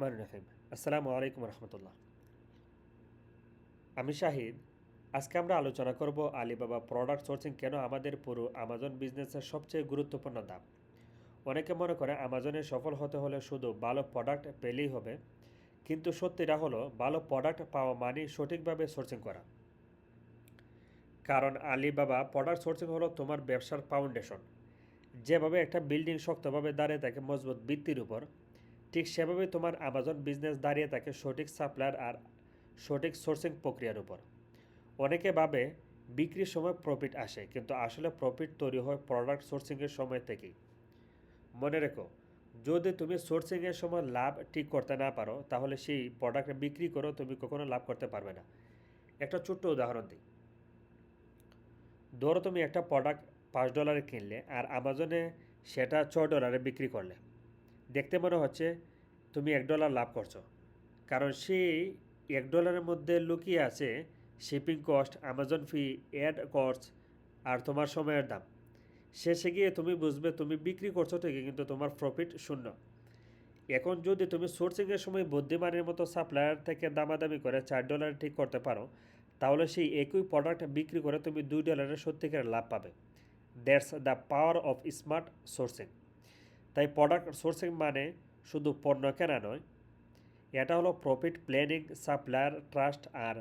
রহমান রহিম। আসসালামু আলাইকুম রহমতুল্লাহ। আমি শাহিদ। আজকে আমরা আলোচনা করব আলিবাবা প্রোডাক্ট সোর্সিং কেন আমাদের পুরো আমাজন বিজনেসের সবচেয়ে গুরুত্বপূর্ণ দাম অনেকে মনে করে আমাজনে সফল হতে হলে শুধু ভালো প্রোডাক্ট পেলেই হবে, কিন্তু সত্যিটা হলো ভালো প্রোডাক্ট পাওয়া মানে সঠিকভাবে সোর্সিং করা। কারণ আলিবাবা প্রোডাক্ট সোর্সিং হলো তোমার ব্যবসার ফাউন্ডেশন যেভাবে একটা বিল্ডিং শক্তভাবে দাঁড়িয়ে থাকে মজবুত ভিত্তির উপর ঠিক সেভাবে তোমার আমাজন বিজনেস দাঁড়িয়ে থাকে সঠিক সাপ্লায়ার আর সঠিক সোর্সিং প্রক্রিয়ার উপর। অনেকে ভাবে বিক্রির সময় প্রফিট আসে, কিন্তু আসলে প্রফিট তৈরি হয় প্রোডাক্ট সোর্সিংয়ের সময় থেকেই। মনে রেখো, যদি তুমি সোর্সিংয়ের সময় লাভ ঠিক করতে না পারো, তাহলে সেই প্রোডাক্ট বিক্রি করো তুমি কখনো লাভ করতে পারবে না। একটা ছোট্ট উদাহরণ দিই। ধরো তুমি একটা প্রোডাক্ট পাঁচ ডলারে কিনলে, আর আমাজনে সেটা ছ ডলারে বিক্রি করলে। দেখতে মনে হচ্ছে তুমি এক ডলার লাভ করছ। কারণ সেই এক ডলারের মধ্যে লুকিয়ে আছে shipping cost Amazon fee add cost আর তোমার সময়ের দাম। শেষে গিয়ে তুমি বুঝবে তুমি বিক্রি করছ ঠিকই, কিন্তু তোমার প্রফিট শূন্য। এখন যদি তুমি সোর্সিংয়ের সময় বুদ্ধিমানের মতো সাপ্লায়ার থেকে দামাদামি করে চার ডলার ঠিক করতে পারো, তাহলে সেই একই প্রোডাক্ট বিক্রি করে তুমি দুই ডলারের সত্যিকার লাভ পাবে। That's the power of smart sourcing তাই প্রোডাক্ট সোর্সিং মানে শুধু পণ্য কেনা নয়, এটা হলো প্রফিট প্ল্যানিং সাপ্লায়ার ট্রাস্ট আর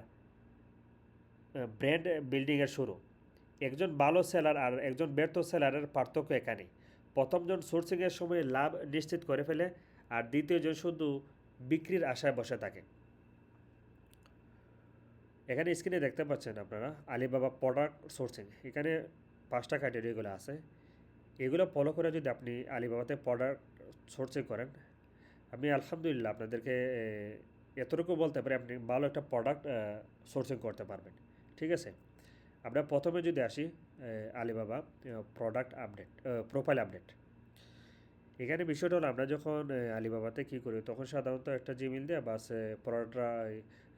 ব্র্যান্ড বিল্ডিংয়ের শুরু। একজন ভালো সেলার আর একজন ব্যর্থ সেলারের পার্থক্য এখানে। প্রথমজন সোর্সিংয়ের সময় লাভ নিশ্চিত করে ফেলে আর দ্বিতীয়জন শুধু বিক্রির আশায় বসে থাকে। এখানে স্ক্রিনে দেখতে পাচ্ছেন আপনারা আলিবাবা প্রোডাক্ট সোর্সিং এখানে পাঁচটা ক্রাইটেরিয়াগুলো আছে। এগুলো ফলো করে যদি আপনি আলিবাবাতে প্রোডাক্ট সোর্সিং করেন, আমি আলহামদুলিল্লাহ আপনাদেরকে এতটুকু বলতে পারি আপনি ভালো একটা প্রোডাক্ট সোর্সিং করতে পারবেন। ঠিক আছে? আমরা প্রথমে যদি আসি Alibaba product update profile update এখানে বিষয়টা হলো আমরা যখন আলিবাবাতে কী করি, তখন সাধারণত একটা জিমেল দিয়ে বাস প্রোডাক্টটা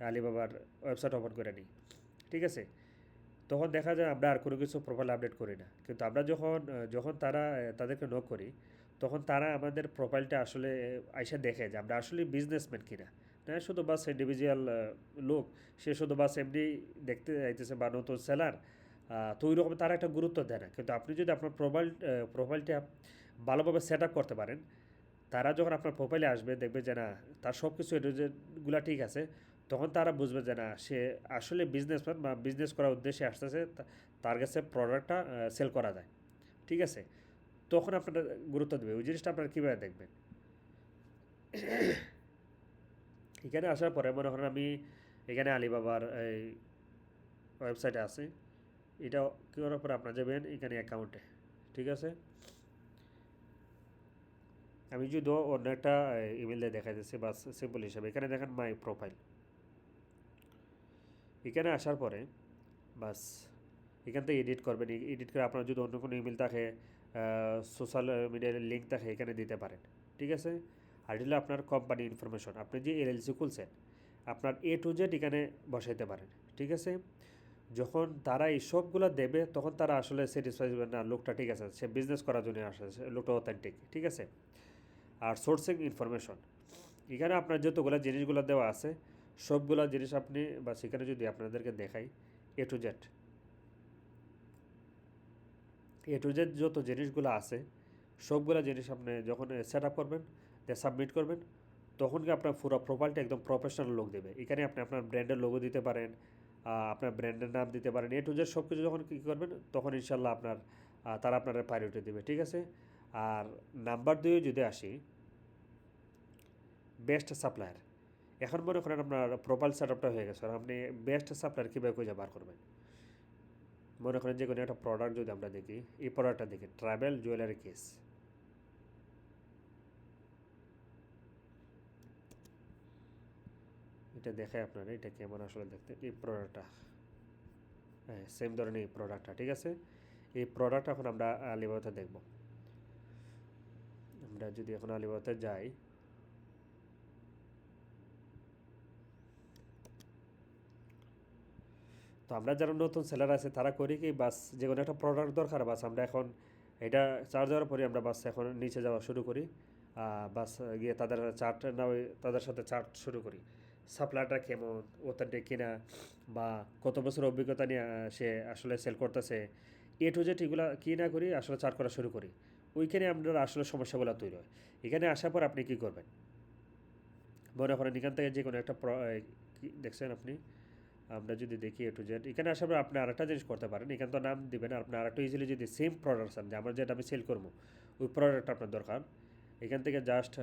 আলিবাবার ওয়েবসাইট ওপেন করে নিই। ঠিক আছে? তখন দেখা যায় আমরা আর কোনো কিছু প্রোফাইল আপডেট করি না। কিন্তু আমরা যখন যখন তারা, তাদেরকে নক করি, তখন তারা আমাদের প্রোফাইলটা আসলে, আইসা দেখে যে আমরা আসলে বিজনেসম্যান কিনা। না শুধু বাস ইন্ডিভিজুয়াল লোক, সে শুধু বাস এমনি দেখতে যাইতেছে বা নতুন সেলার তো ওই রকম তারা একটা গুরুত্ব দেয় না। কিন্তু আপনি যদি আপনার প্রোফাইল প্রোফাইলটা ভালোভাবে সেট আপ করতে পারেন, তারা যখন আপনার প্রোফাইলে আসবে, দেখবে যে না, তার সব কিছু গুলা ঠিক আছে তখন তারা বুঝবে যে না, সে আসলে বিজনেসম্যান বা বিজনেস করার উদ্দেশ্যে আসতেছে তার কাছে প্রোডাক্টটা সেল করা যায়। ঠিক আছে? তখন আপনারা গুরুত্ব দেবে। ওই জিনিসটা আপনারা কীভাবে দেখবেন? এখানে আসার পরে মনে করেন আমি এখানে আলিবাবার এই ওয়েবসাইটে আছে। এটা কী করার পরে আপনারা যাবেন এখানে অ্যাকাউন্টে ঠিক আছে? আমি যদি অন্য একটা ইমেল দিয়ে দেখা যাচ্ছে বা সিম্পল হিসাবে। এখানে দেখেন মাই প্রোফাইল এখানে আসার পরে, বাস, এখান থেকে এডিট করবেন। এডিট করে আপনার যদি অন্য কোনো ইমেল থাকে সোশ্যাল মিডিয়ার লিঙ্ক থাকে, এখানে দিতে পারেন। ঠিক আছে? আর হলো আপনার কোম্পানি ইনফরমেশন আপনি যে এলএলসি খুলছেন, আপনার এ টু জেড এখানে বসাইতে পারেন। ঠিক আছে? যখন তারা এই সবগুলো দেবে, তখন তারা আসলে স্যাটিসফাই হবে না, লোকটা ঠিক আছে, সে বিজনেস করার জন্য আসে লোকটা অথেন্টিক ঠিক আছে? আর সোর্সিং ইনফরমেশন এখানে আপনার যতগুলো জিনিসগুলো দেওয়া আছে সবগুলো জিনিস আপনি বা সেখানে যদি আপনাদেরকে দেখাই A to Z A to Z যত জিনিসগুলো আছে, সবগুলো জিনিস আপনি যখন সেট আপ করবেন সাবমিট করবেন, তখন কি আপনার পুরো প্রোফাইলটা একদম প্রফেশনাল লোক দেবে। এখানে আপনি আপনার ব্র্যান্ডের লোগো দিতে পারেন আপনার ব্র্যান্ডের নাম দিতে পারেন। এ টু জেড সব কিছু যখন কী করবেন, তখন ইনশাল্লাহ আপনার তারা আপনার প্রায়োরিটি দেবে, ঠিক আছে? আর নাম্বার দুয়ে যদি আসি বেস্ট সাপ্লায়ার এখন মনে করেন আপনার প্রোফাইল সেট আপটা হয়ে গেছে আপনি বেস্ট সাপ্লায়ার কীভাবে খুঁজে বার করবেন? মনে করেন যে কোনো একটা প্রোডাক্ট যদি আমরা দেখি, এই প্রোডাক্টটা দেখি ট্রাভেল জুয়েলারি কেস এটা দেখায় আপনারা, এটা কেমন আসলে দেখতে, এই প্রোডাক্টটা হ্যাঁ সেম ধরনের এই প্রোডাক্টটা ঠিক আছে? এই প্রোডাক্ট এখন আমরা আলিবাবাতে দেখব। আমরা যদি এখন আলিবাবাতে যাই তো আমরা যারা নতুন সেলার আছে, তারা করি কি বাস যে কোনো একটা প্রোডাক্ট দরকার, বাস আমরা এখন এটা চার্জ দেওয়ার পরে আমরা বাস এখন নিচে যাওয়া শুরু করি। বাস গিয়ে তাদের চার্ট না ওই তাদের সাথে চার্ট শুরু করি। সাপ্লাইটা কেমন অথেন্টিক কিনা, বা কত বছর অভিজ্ঞতা নিয়ে সে আসলে সেল করতেছে। এ টু জেড এগুলো কী না করি, আসলে চার্ট করা শুরু করি। ওইখানে আপনার আসলে সমস্যাগুলো তৈরি হয়। এখানে আসার পর আপনি কী করবেন? মনে করেন এখান থেকে যে কোনো একটা দেখছেন আপনি? আমরা যদি দেখি এ টু জেড এখানে আসার পর আপনি আরেকটা জিনিস করতে পারেন। এখানে তো নাম দিবেন আপনি আরেকটা ইজিলি যদি সেম প্রোডাক্ট চান যে আমার যেটা আমি সেল করব, ওই প্রোডাক্ট আপনার দরকার। এখান থেকে জাস্ট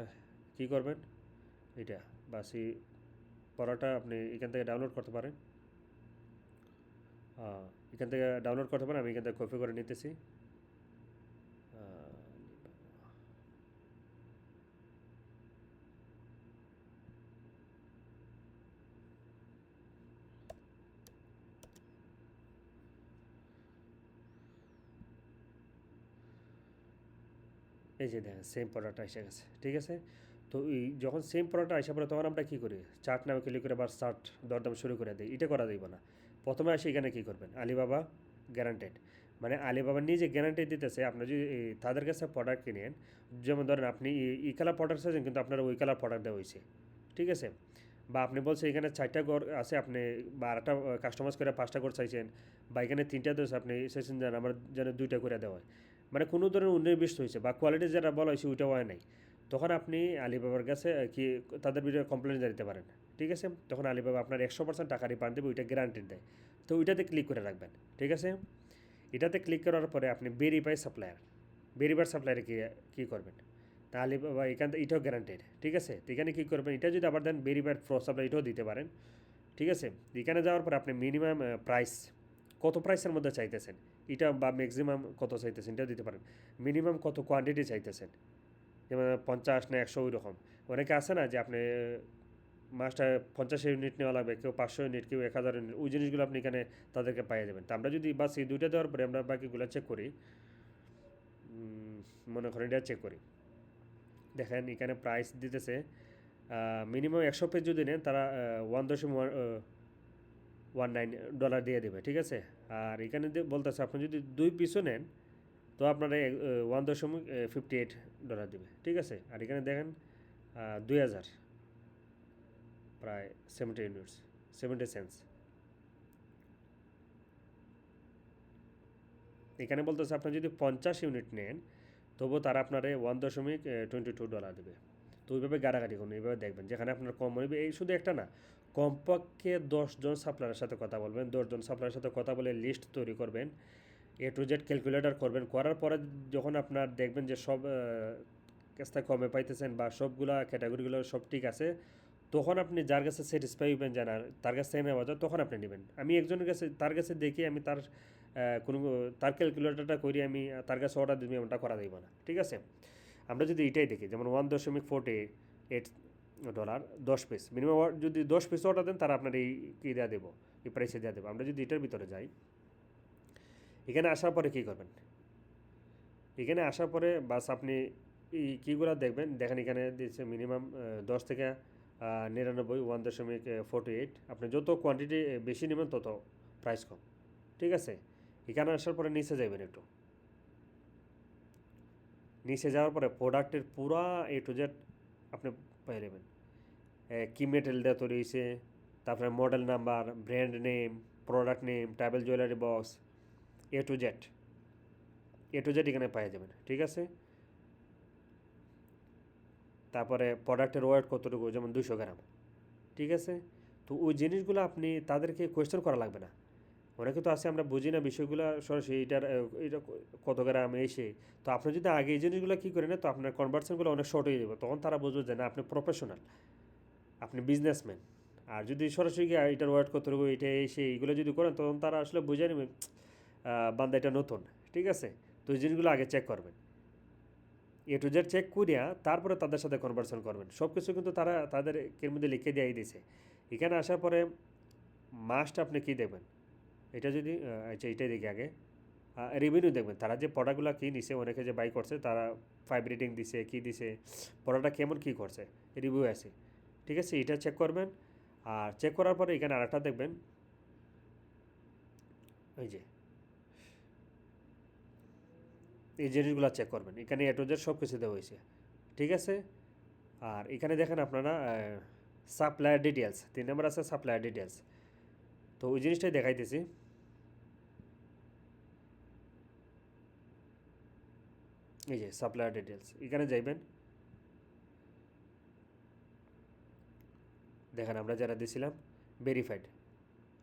কি করবেন? এটা বা সেই পড়াটা আপনি এখান থেকে ডাউনলোড করতে পারেন। এখান থেকে ডাউনলোড করতে পারেন, আমি এখান থেকে কপি করে নিতেছি। এই যে দেখেন সেম প্রোডাক্ট এসে গেছে, ঠিক আছে? তো এই যখন সেম প্রোডাক্ট আসে পরে তখন আমরা কী করি? চার্ট নামে ক্লিক করে আবার চার্ট দরদাম শুরু করে দিই, এটা করা যাইব না। প্রথমে আসি এখানে কী করবেন? আলিবাবা গ্যারান্টেড মানে আলিবাবা নিজে গ্যারান্টি দিতেছে, আপনি যদি তাদের কাছে প্রোডাক্ট কিনেন, যেমন ধরেন আপনি এই কালার প্রোডাক্ট আছেন কিন্তু আপনার ওই কালার প্রোডাক্ট দেওয়া হয়েছে ঠিক আছে? বা আপনি বলছেন এখানে চারটা ঘর আছে, আপনি বা আরেকটা কাস্টমাইজ করে পাঁচটা ঘর চাইছেন, বা এখানে তিনটা দোষ আপনি চাইছেন যেন আমার যেন দুইটা করে দেওয়া হয়। মানে কোনো ধরনের উন্নয়ন হয়েছে বা কোয়ালিটি যেটা বলা হয়েছে ওইটাও হয় নাই। তখন আপনি আলিবাবার কাছে কি তাদের বিরুদ্ধে কমপ্লেন জানাতে পারেন, ঠিক আছে? তখন আলিবাবা আপনার একশো পার্সেন্ট টাকা রিফান্ড দেবে, ওইটা গ্যারান্টি দেয়। তো ওইটাতে ক্লিক করে রাখবেন, ঠিক আছে? এটাতে ক্লিক করার পরে আপনি ভেরিফাই সাপ্লায়ার ভেরিফাই সাপ্লায়ারে কি কী করবেন? তা আলিবাবা এখান থেকে, এটাও গ্যারান্টেড ঠিক আছে? তো এখানে কী করবেন? এটা যদি আবার দেন ভেরিফাইড ফ্রো সাপ্লাই এটাও দিতে পারেন, ঠিক আছে? এখানে যাওয়ার পর আপনি মিনিমাম প্রাইস কত প্রাইসের মধ্যে চাইতেছেন? এটা বা ম্যাক্সিমাম কত চাইতেছেন? এটাও দিতে পারেন। মিনিমাম কত কোয়ান্টিটি চাইতেছেন? যেমন পঞ্চাশ না একশো ওই রকম অনেকে আছে না যে আপনি মাসটা পঞ্চাশ ইউনিট নেওয়া লাগবে, কেউ পাঁচশো ইউনিট কেউ এক হাজার ইউনিট ওই জিনিসগুলো আপনি এখানে তাদেরকে পাইয়ে দেবেন। তো আমরা যদি বাস এই দুইটা দেওয়ার পরে আমরা বাকিগুলো চেক করি মনে করেন এটা চেক করি। দেখেন এখানে প্রাইস দিতেছে মিনিমাম একশো পেজ যদি নেন, তারা ওয়ান দশমিক ওয়ান নাইন ডলার দিয়ে দেবে, ঠিক আছে? আর এখানে বলতেছে, আপনি যদি দুই পিসও নেন, তো আপনারা ওয়ান দশমিক ফিফটি এইট ডলার দেবে, ঠিক আছে? আর এখানে দেখেন দুই হাজার, প্রায় সেভেন্টি ইউনিটস সেভেন্টি সেন্স এখানে বলতেছে, আপনি যদি পঞ্চাশ ইউনিট নেন তবুও তারা আপনারে ওয়ান দশমিক টোয়েন্টি টু ডলার দেবে। তো ওইভাবে গাড়াগাড়ি করুন, এইভাবে দেখবেন, যেখানে আপনার কম হবে এই শুধু একটা না কমপক্ষে দশজন সাপ্লায়ারের সাথে কথা বলবেন, দশজন সাপ্লায়ারের সাথে কথা বলে লিস্ট তৈরি করবেন এ টু জেড ক্যালকুলেটার করবেন, করার পরে যখন আপনার দেখবেন যে সব কাছটা কমে পাইতেছেন বা সবগুলা ক্যাটাগরিগুলো সব ঠিক আছে, তখন আপনি যার কাছে স্যাটিসফাই হবেন জানা, তার কাছ থেকে নেওয়া যায় তখন আপনি নেবেন। আমি একজনের কাছে, তার কাছে দেখি আমি তার কোনো, তার ক্যালকুলেটারটা করি আমি তার কাছে অর্ডার দিবি এমনটা করা যাইব না, ঠিক আছে? আমরা যদি এটাই দেখি, যেমন ওয়ান দশমিক ফোর্টি এইট ডলার দশ পিস। মিনিমাম যদি দশ পিস অর্ডার দেন, তারা আপনার এই কী দেওয়া দেবো? এই প্রাইসে দেওয়া দেবো। আমরা যদি এটার ভিতরে যাই, এখানে আসার পরে কী করবেন? এখানে আসার পরে বাস আপনি এই কীগুলো দেখবেন। দেখেন এখানে দিচ্ছে মিনিমাম দশ থেকে নিরানব্বই ওয়ান দশমিক ফোর্টি এইট আপনি যত কোয়ান্টিটি বেশি নেবেন, তত প্রাইস কম। ঠিক আছে? এখানে আসার পরে নিচে যাবেন একটু। নিচে যাওয়ার পরে প্রোডাক্টের পুরা এ টু জেড আপনি পেয়ে নেবেন কী মেটেরিয়াল দেওয়া তৈরি হয়েছে, তারপরে model number brand name product name travel jewellery box A to Z A to Z এখানে পেয়ে যাবেন ঠিক আছে? তারপরে প্রোডাক্টের ওয়েট কতটুকু, যেমন দুশো গ্রাম, ঠিক আছে? তো ওই জিনিসগুলো আপনি, তাদেরকে কোয়েশ্চেন করা লাগবে না। অনেকে তো আছে, আমরা বুঝি না বিষয়গুলো, সরাসরি এটার এটা কত গ্রাম এসে তো আপনি যদি আগে এই জিনিসগুলো কী করেন, তো আপনার কনভার্সনগুলো অনেক শর্ট হয়ে যাবে, তখন তারা বুঝবে যে না, আপনি প্রফেশনাল আপনি বিজনেসম্যান আর যদি সরাসরি গিয়ে এটার ওয়েট কতটুকু? এটা এসে এইগুলো যদি করেন, তখন তারা আসলে বুঝে নেবে বান্দা এটা নতুন। ঠিক আছে? তো এই জিনিসগুলো আগে চেক করবেন। এ টু জেড চেক করিয়া তারপরে তাদের সাথে কনভার্সন করবেন। সব কিছু কিন্তু তারা তাদের এর মধ্যে লিখে দিয়ে দিয়েছে এখানে আসার পরে মাস্ট আপনি কী দেখবেন এটা যদি আচ্ছা এটাই দেখি আগে। রিভিনিউ দেখবেন। তারা যে প্রোডাক্টগুলো কী নিছে, অনেকে যে বাই করছে, তারা ফাইভ রেটিং দিছে, কী দিছে প্রোডাক্টটা কেমন কী করছে রিভিউ আছে। ঠিক আছে, এটা চেক করবেন। আর চেক করার পরে এখানে আরেকটা দেখবেন। ওই যে। এই জিনিসগুলো চেক করবেন। এখানে এ টু জেড সব কিছু দেওয়া হয়েছে। ঠিক আছে? আর এখানে দেখেন আপনারা সাপ্লায়ার ডিটেলস তিন নম্বর আছে সাপ্লায়ার ডিটেলস তো ওই জিনিসটাই দেখাইতেছি। এই যে সাপ্লায়ার ডিটেলস এখানে যাইবেন। দেখেন আমরা যারা দিছিলাম ভেরিফাইড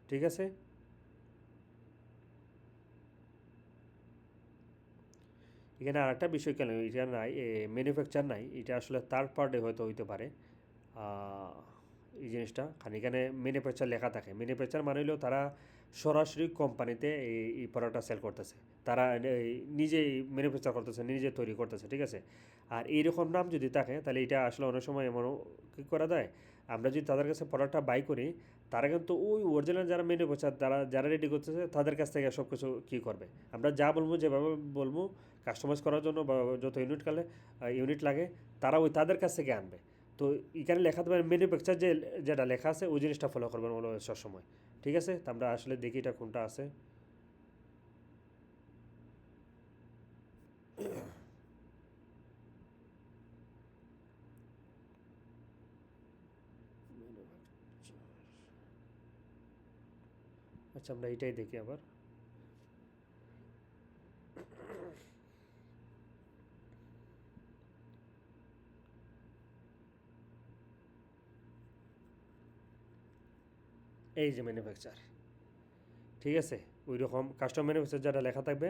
ঠিক আছে? এখানে আর একটা বিষয় কেন, এটা নাই ম্যানুফ্যাকচার নাই, এটা আসলে থার্ড পার্টে হয়তো হইতে পারে। এই জিনিসটা এখানে ম্যানুফ্যাকচার লেখা থাকে। ম্যানুফ্যাকচার মানে হলেও তারা সরাসরি কোম্পানিতে এই প্রোডাক্টটা সেল করতেছে। তারা নিজেই ম্যানুফ্যাকচার করতেছে, নিজে তৈরি করতেছে, ঠিক আছে? আর এইরকম নাম যদি থাকে, তাহলে এটা আসলে অনেক সময় এমনও কী করা যায়? আমরা যদি তাদের কাছে প্রোডাক্টটা বাই করি, তারা কিন্তু ওই অরিজিনাল যারা ম্যানুফ্যাকচার তারা, যারা রেডি করতেছে, তাদের কাছ থেকে সব কিছু কী করবে? আমরা যা বলব, যেভাবে বলব কাস্টমাইজ করার জন্য বা যত ইউনিট কালে ইউনিট লাগে, তারা ওই তাদের কাছ থেকে আনবে। তো এখানে লেখা দেবেন ম্যানুফ্যাকচার যে, যেটা লেখা আছে, ওই জিনিসটা ফলো করবেন সবসময়। ঠিক আছে? তো আমরা আসলে দেখি এটা কোনটা আছে। আচ্ছা আমরা এটাই দেখি আবার। এই যে ম্যানুফ্যাকচার ঠিক আছে? ওই রকম কাস্টম ম্যানুফ্যাকচার যেটা লেখা থাকবে,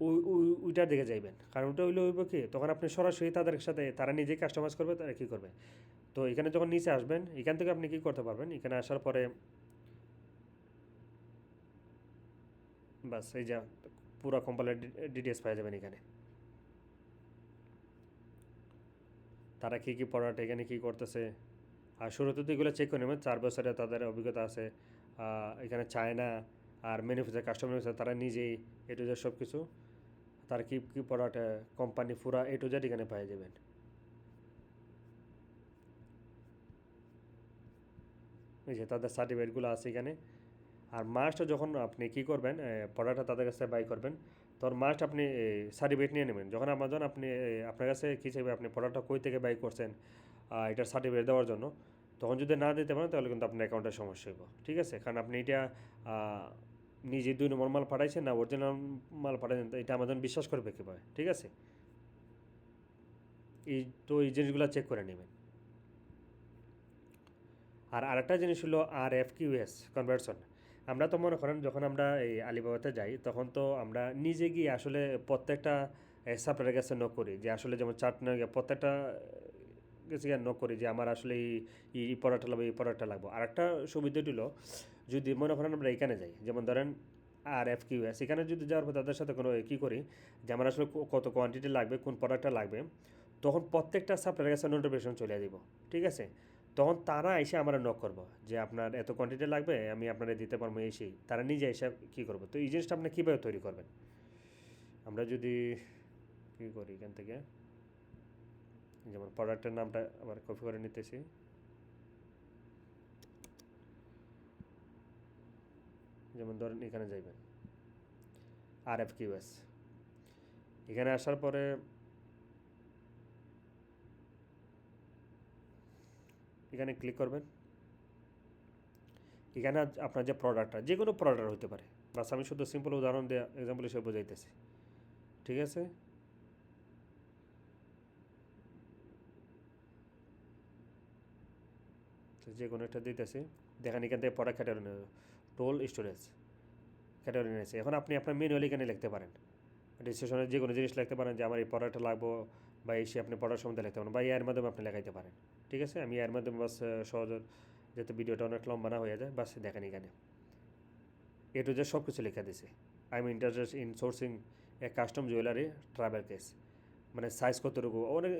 ওই ওই, ওইটার দিকে যাইবেন। কারণ ওটা হইলে হইব কি, তখন আপনি সরাসরি তাদের সাথে, তারা নিজেই কাস্টমাইজ করবে, তারা কী করবে? তো এখানে যখন নিচে আসবেন, এখান থেকে আপনি কী করতে পারবেন? এখানে আসার পরে বাস, এই যা, পুরো কোম্পানির ডিটেলস পাওয়া যাবেন এখানে। তারা কী কী প্রোডাক্ট এখানে কী করতেছে? আর শুরুতে তো এগুলো চেক করে নেবেন, চার বছরে তাদের অভিজ্ঞতা আছে এখানে চায়না আর ম্যানুফ্যাকচার কাস্টমার তারা নিজেই এ টু জেড সব কিছু তার কী কী প্রোডাক্ট কোম্পানি পুরা এ টু জেড এখানে পেয়ে যাবেন। এই যে তাদের সার্টিফিকেটগুলো আছে এখানে। আর মাস্ট যখন আপনি কি করবেন প্রোডাক্টটা তাদের কাছে বাই করবেন, তখন মাস্ট আপনি সার্টিফিকেট নিয়ে নেবেন। যখন আমাজন আপনি আপনার কাছে কী চাইবে, আপনি প্রোডাক্টটা কই থেকে বাই করছেন এটার সার্টিফিকেট দেওয়ার জন্য, তখন যদি না দিতে পারেন, তাহলে কিন্তু আপনার অ্যাকাউন্টের সমস্যা হইব। ঠিক আছে? কারণ আপনি এটা নিজে দুই নম্বর মাল পাঠাইছেন না অরিজিনাল মাল পাঠাইছেন এটা আমাজন বিশ্বাস করবে কীভাবে? ঠিক আছে? এই, তো এই জিনিসগুলো চেক করে নেবেন। আর আরেকটা জিনিস হলো R F Q S conversion আমরা তো মনে করেন যখন আমরা এই আলিবাবাতে যাই, তখন তো আমরা নিজে গিয়ে আসলে প্রত্যেকটা সাপ্লাইয়ের কাছে নক করি যে আসলে যেমন চাট না গিয়ে প্রত্যেকটা কাছে নক করি যে আমার আসলে এই এই পরোটা লাগবে, এই পরোটা লাগবে। আর একটা সুবিধা হলো যদি মনে করেন আমরা এখানে যাই, যেমন ধরেন আর এফ কিউ এস, এখানে যদি যাওয়ার পর তাদের সাথে কোনো কী করি যে আমার আসলে কত কোয়ান্টিটি লাগবে, কোন প্রোডাক্টটা লাগবে, তখন প্রত্যেকটা সাপ্লাইয়ের কাছে নোটিফিকেশন চলে দিব ঠিক আছে? তখন তারা এসে আমরা নক করব যে আপনার এত কোয়ান্টিটি লাগবে, আমি আপনারা দিতে পারব এই সেই। তারা নিজে এসে কী করব? তো এই জিনিসটা আপনি কীভাবে তৈরি করবেন? আমরা যদি কী করি এখান থেকে? যেমন প্রোডাক্টের নামটা আবার কপি করে নিতেছি। যেমন ধরেন এখানে যাইবেন। আর এফ কিউ এস এখানে আসার পরে এখানে ক্লিক করবেন। এখানে আপনার যে প্রোডাক্টটা যে কোনো প্রোডাক্ট হতে পারে। বাস আমি শুধু সিম্পল উদাহরণ দেওয়া এক্সাম্পল হিসেবে বোঝাইতেছি। ঠিক আছে? যে কোনো একটা দিতেছি। দেখেন এখান থেকে product category tool storage category নিয়েছে এখন আপনি আপনার ম্যানুয়ালি এখানে লিখতে পারেন। রেজিস্ট্রেশনে যে কোনো জিনিস লিখতে পারেন যে, আমার এই প্রোডাক্টটা লাগবো বা এসে আপনি প্রোডাক্ট সম্বন্ধে লিখতে পারেন বা এর মাধ্যমে আপনি লেখাইতে পারেন। ঠিক আছে? আমি এর মাধ্যমে বাস সহজ যেহেতু ভিডিওটা অনেক লম্বা না হয়ে যায়, বাস দেখেন এখানে। এ টু যে সব কিছু লিখে দিছে I am interest in sourcing a custom jewellery travel case মানে সাইজ কতটুকু? অনেক,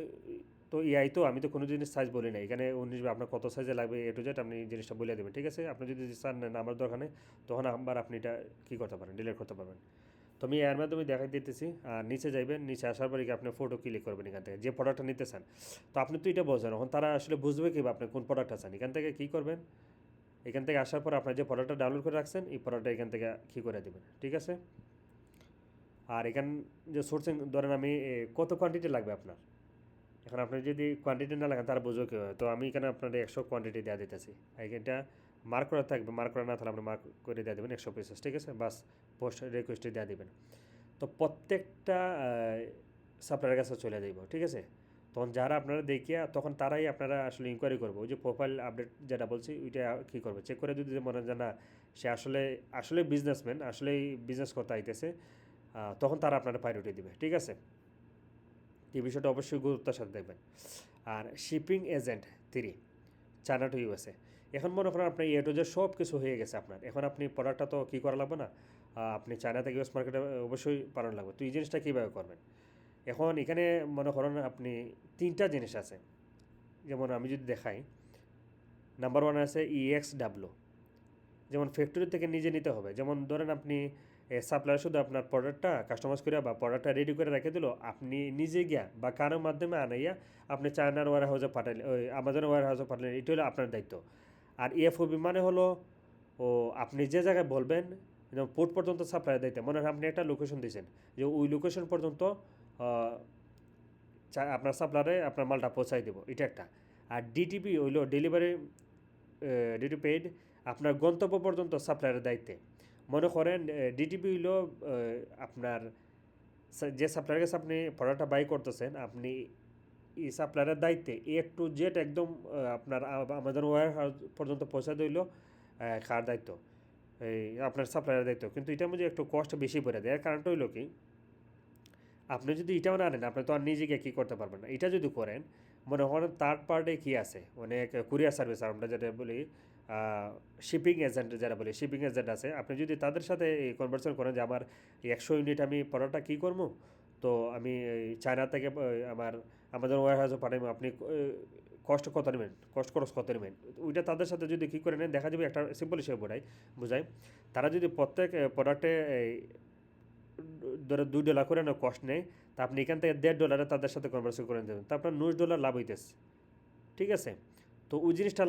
তো ইয়াই তো আমি তো কোনো জিনিস সাইজ বলি না এখানে উনিশ আপনার কত সাইজে লাগবে এ টু জেড আপনি জিনিসটা বলে দেবেন, ঠিক আছে? আপনি যদি চান না আমার দরকার নেই, তখন আবার আপনি এটা কী করতে পারেন? ডিলিট করতে পারবেন। তো আমি এর মাধ্যমে দেখাই দিতেছি, আর নিচে যাইবেন, নিচে আসার পরে আপনি ফটো ক্লিক করবেন এখান থেকে, যে প্রোডাক্টটা নিতে চান। তো আপনি তো এটা বোঝেন, এখন তারা আসলে বুঝবে কি আপনি কোন প্রোডাক্টটা চান। এখান থেকে কী করবেন? এখান থেকে আসার পর আপনার যে প্রোডাক্টটা ডাউনলোড করে রাখছেন, এই প্রোডাক্টটা এখান থেকে কী করে দেবেন, ঠিক আছে? আর এখান যে সোর্সিং ধরেন আমি কত কোয়ান্টিটি লাগবে আপনার? এখন আপনি যদি কোয়ান্টিটি না লাগান, তারা বুঝো কীভাবে? তো আমি এখানে আপনার একশো কোয়ান্টিটি দেওয়া দিতেছি। এইখানটা মার্ক করা থাকবে মার্ক করা না তাহলে আপনি মার্ক করে দিয়ে দেবেন একশো পিসেস ঠিক আছে? বাস পোস্ট রিকোয়েস্টে দেওয়া দেবেন। তো প্রত্যেকটা সাপ্লাইয়ের কাছে চলে যাইব, ঠিক আছে? তখন যারা আপনারা দেখিয়া, তখন তারাই আপনারা আসলে ইনকোয়ারি করব। ওই যে প্রোফাইল আপডেট যেটা বলছি, ওইটা কী করবে? চেক করে যদি মনে হয় না, সে আসলে আসলে বিজনেসম্যান আসলেই বিজনেস করতে আইতেছে তখন তারা আপনারা প্রায়োরিটি দিবে, ঠিক আছে? এই বিষয়টা অবশ্যই গুরুত্বের সাথে দেখবেন। আর shipping agent three China to USA এখন মনে করেন আপনার এ টু যে সব কিছু হয়ে গেছে আপনার। এখন আপনি প্রোডাক্টটা তো কী করা লাগবে না? আপনি চায়না থেকে ইউএস মার্কেটে অবশ্যই পালন লাগবে। তো এই জিনিসটা কীভাবে করবেন? এখন এখানে মনে করেন আপনি তিনটা জিনিস আছে। যেমন আমি যদি দেখাই নাম্বার ওয়ান আছে E ইএক্স ডাব্লু যেমন ফ্যাক্টরি থেকে নিজে নিতে হবে। যেমন ধরেন আপনি সাপ্লায়ার শুধু আপনার প্রোডাক্টটা কাস্টমাইজ করে বা প্রোডাক্টটা রেডি করে রেখে দিল, আপনি নিজে গিয়া বা কারোর মাধ্যমে আনাইয়া আপনি চায়নার ওয়ার হাউসে পাঠাইলেন ওই আমাজনের ওয়ার হাউসে পাঠালেন এটা হলো আপনার দায়িত্ব। আর ইএফওবি মানে হলো, ও, আপনি যে জায়গায় বলবেন, যেমন পোর্ট পর্যন্ত সাপ্লাইয়ের দায়িত্ব মনে হয় আপনি একটা লোকেশন দিয়েছেন, যে ওই লোকেশন পর্যন্ত আপনার সাপ্লায়ারে আপনার মালটা পৌঁছাই দেবো, এটা একটা। আর ডিটিপি হইল ডেলিভারি ডিটি পেইড আপনার গন্তব্য পর্যন্ত সাপ্লায়ারের দায়িত্বে। মনে করেন ডিটিপি হইল আপনার যে সাপ্লায়ারের কাছে আপনি প্রোডাক্টটা বাই করতেছেন, আপনি এই সাপ্লায়ারের দায়িত্বে। এ টু জেড একদম আপনার আমাদের ওয়ার পর্যন্ত পৌঁছা দিল কার দায়িত্ব। এই আপনার সাপ্লায়ারের দায়িত্ব। কিন্তু এটার মধ্যে একটু কষ্ট বেশি পড়ে দেয়। কারণটা হইল কি, আপনি যদি এটাও না আনেন, আপনি তো আর নিজেকে কী করতে পারবেন না। এটা যদি করেন, মনে করেন থার্ড পার্টে কী আছে? অনেক কুরিয়ার সার্ভিস আমরা যেটা বলি শিপিং এজেন্ট যারা বলি শিপিং এজেন্ট আছে। আপনি যদি তাদের সাথে কনভারসেশন করেন যে, আমার একশো ইউনিট আমি পড়াটা কী করব? তো আমি চায়না থেকে আমার, আমাদের ওয়ার হাউসে পাঠাবো আপনি কষ্ট কত নেবেন? কষ্ট খরচ কত নেবেন? ওইটা তাদের সাথে যদি কী করে নেন, দেখা যাবে একটা সিম্পল হিসেবে বোঝাই বোঝাই। তারা যদি প্রত্যেক প্রোডাক্টে ধরো দুই ডলার করে না কষ্ট নেয়, তা আপনি এখান থেকে দেড় ডলারে তাদের সাথে কনভার্সেশন করে দেবেন তা আপনার নুশ ডলার লাভ হইতেছে। ঠিক আছে? তো ওই জিনিসটা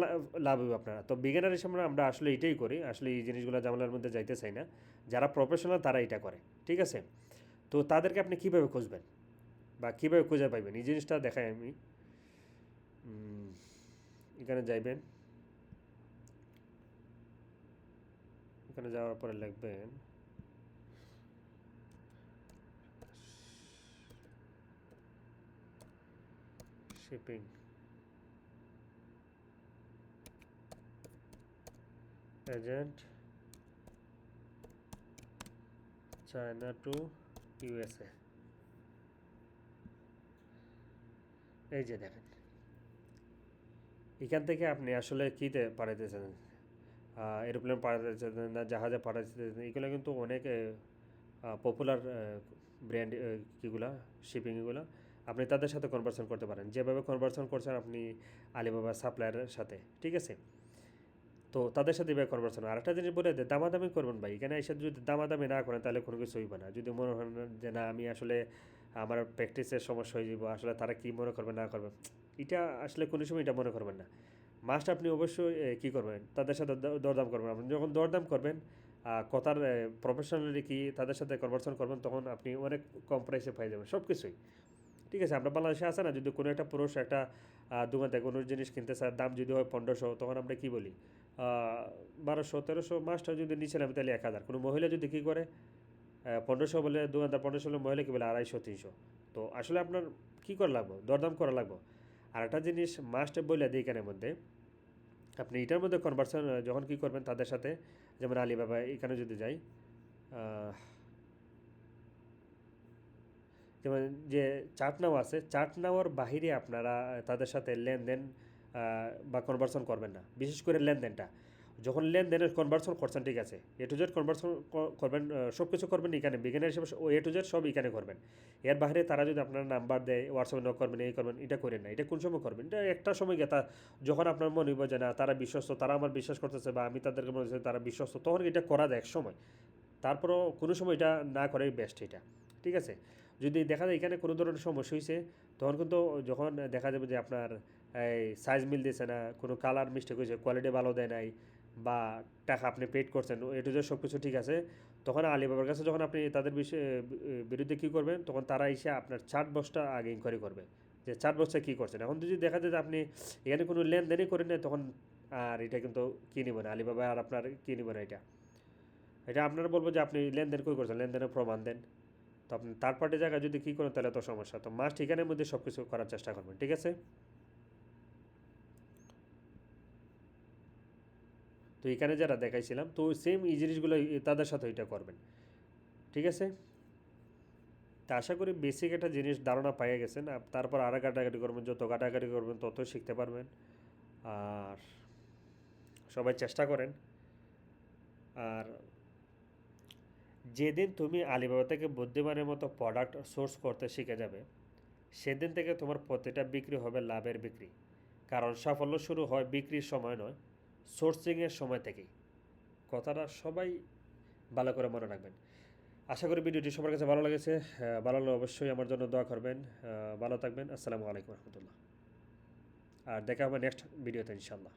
লাভ হবে আপনারা। তো বিজ্ঞানের হিসেবে আমরা আসলে এটাই করি। আসলে এই জিনিসগুলো জামালার মধ্যে যাইতে চাই না। যারা প্রফেশনাল তারা এটা করে। ঠিক আছে? তো তাদেরকে আপনি কীভাবে খুঁজবেন? বা কীভাবে খুঁজে পাইবেন? এই জিনিসটা দেখাই আমি। এখানে যাইবেন। এখানে যাওয়ার পরে লিখবেন, shipping agent, China to USA এই যে দেখেন। এখান থেকে আপনি আসলে কীতে পাঠাইতেছেন? এরোপ্লেন পাঠাইতেছেন না, জাহাজে পাঠাইতেছেন? এগুলো কিন্তু অনেক পপুলার ব্র্যান্ড কীগুলা শিপিং এগুলো। আপনি তাদের সাথে কনভারসেশন করতে পারেন। যেভাবে কনভারসেশন করছেন আপনি আলিবাবা সাপ্লায়ারের সাথে, ঠিক আছে? তো তাদের সাথে এভাবে কনভারসেশন আর একটা জিনিস বলে দেয় দামাদামি করবেন ভাই। এখানে এসে যদি দামাদামি না করেন, তাহলে কোনো কিছু হইবে না। যদি মনে হয় যে না, আমি আসলে আমার প্র্যাকটিসের সমস্যা হয়ে যাব, আসলে তারা কী মনে করবে, না করবে, এটা আসলে কোনো সময় এটা মনে করবেন না। মাস্ট আপনি অবশ্যই কী করবেন? তাদের সাথে দরদাম করবেন। আপনি যখন দরদাম করবেন কথার প্রফেশনালি কি তাদের সাথে কনভারসেশন করবেন, তখন আপনি অনেক কম প্রাইসে পেয়ে যাবেন, সব কিছুই। ঠিক আছে, আমরা বাংলাদেশে আছে না? যদি কোনো একটা পুরুষ একটা দোকান থেকে কোনো জিনিস কিনতে চায়, দাম যদি হয় পনেরোশো, তখন আমরা কি বলি? বারোশো, তেরোশো মাসটা যদি নিচে নামে তাহলে এক হাজার। কোনো মহিলা যদি কী করে? পনেরোশো বলে দু হাজার পনেরোশো বলে মহিলা কী বলে আড়াইশো, তিনশো। তো আসলে আপনার কী করা লাগবো? দরদাম করা লাগবো। আর একটা জিনিস মাস্ট বলে দিই এখানের মধ্যে, আপনি এটার মধ্যে কনভারসেশন যখন কী করবেন তাদের সাথে, যেমন আলিবাবা এখানে যদি যাই যেমন যে চার্ট নাও আছে চাট নাওয়ার বাহিরে আপনারা তাদের সাথে লেনদেন বা কনভারসন করবেন না। বিশেষ করে লেনদেনটা। যখন লেনদেনের কনভারসন করছেন, ঠিক আছে এ টু জেড কনভারসন করবেন সব কিছু করবেন এখানে। বিজ্ঞানের হিসেবে ও এ টু জেড সব এখানে করবেন। এর বাইরে তারা যদি আপনার নাম্বার দেয় হোয়াটসঅ্যাপে নক করবেন, এই করবেন, এটা করেন না। এটা কোন সময় করবেন? এটা একটা সময় গিয়ে তা, যখন আপনার মনে হইব যে না, তারা বিশ্বস্ত, তারা আমার বিশ্বাস করতেছে বা আমি তাদেরকে মনে হচ্ছে তারা বিশ্বস্ত, তখন এটা করা যায় এক সময়। তারপরও কোনো সময় এটা না করাই বেস্ট এটা। ঠিক আছে? যদি দেখা যায় এখানে কোনো ধরনের সমস্যা হয়েছে তখন কিন্তু যখন দেখা যাবে যে আপনার, এই সাইজ মিল দিয়েছে না, কোনো কালার মিস্টেক হয়েছে কোয়ালিটি ভালো দেয় নাই, বা টাকা আপনি পেড করছেন, এটু যে সব কিছু ঠিক আছে, তখন আলিবাবার কাছে যখন আপনি তাদের বিষয়ে বিরুদ্ধে কী করবেন, তখন তারা এসে আপনার চার্ট বক্সটা আগে ইনকোয়ারি করবে, যে যে চার বছর কী করছেন। এখন যদি দেখা যায় যে আপনি এখানে কোনো লেনদেনই করেন না তখন আর এটা কিন্তু কী নেবেন আলিবাবা আর আপনার কী নেবেন এটা। এটা আপনারা বলব যে আপনি লেনদেন কই করছেন? লেনদেনের প্রমাণ দেন। তো আপনি থার্ড পার্টি জায়গায় যদি কী করেন, তাহলে তো সমস্যা। তো মাস্ট এখানের মধ্যে সব কিছু করার চেষ্টা করবেন, ঠিক আছে? তো এখানে যারা দেখাইছিলাম, তো সেম এই জিনিসগুলো তাদের সাথে এটা করবেন, ঠিক আছে? তা আশা করি বেসিক একটা জিনিস ধারণা পেয়ে গেছেন। তারপর আরও কাটাকাটি করবেন, যত কাটাকাটি করবেন, ততই শিখতে পারবেন। আর সবাই চেষ্টা করেন। আর যেদিন তুমি আলিবাবা থেকে বুদ্ধিমানের মতো প্রোডাক্ট সোর্স করতে শিখে যাবে, সেদিন থেকে তোমার প্রতিটা বিক্রি হবে লাভের বিক্রি। কারণ সাফল্য শুরু হয় বিক্রির সময় নয় সোর্সিংয়ের সময় থেকেই। কথাটা সবাই ভালো করে মনে রাখবেন। আশা করি ভিডিওটি সবার কাছে ভালো লেগেছে। ভালো লাগলে অবশ্যই আমার জন্য দোয়া করবেন। ভালো থাকবেন। আসসালামু আলাইকুম রহমতুল্লাহ। আর দেখা হবে নেক্সট ভিডিওতে ইনশাল্লাহ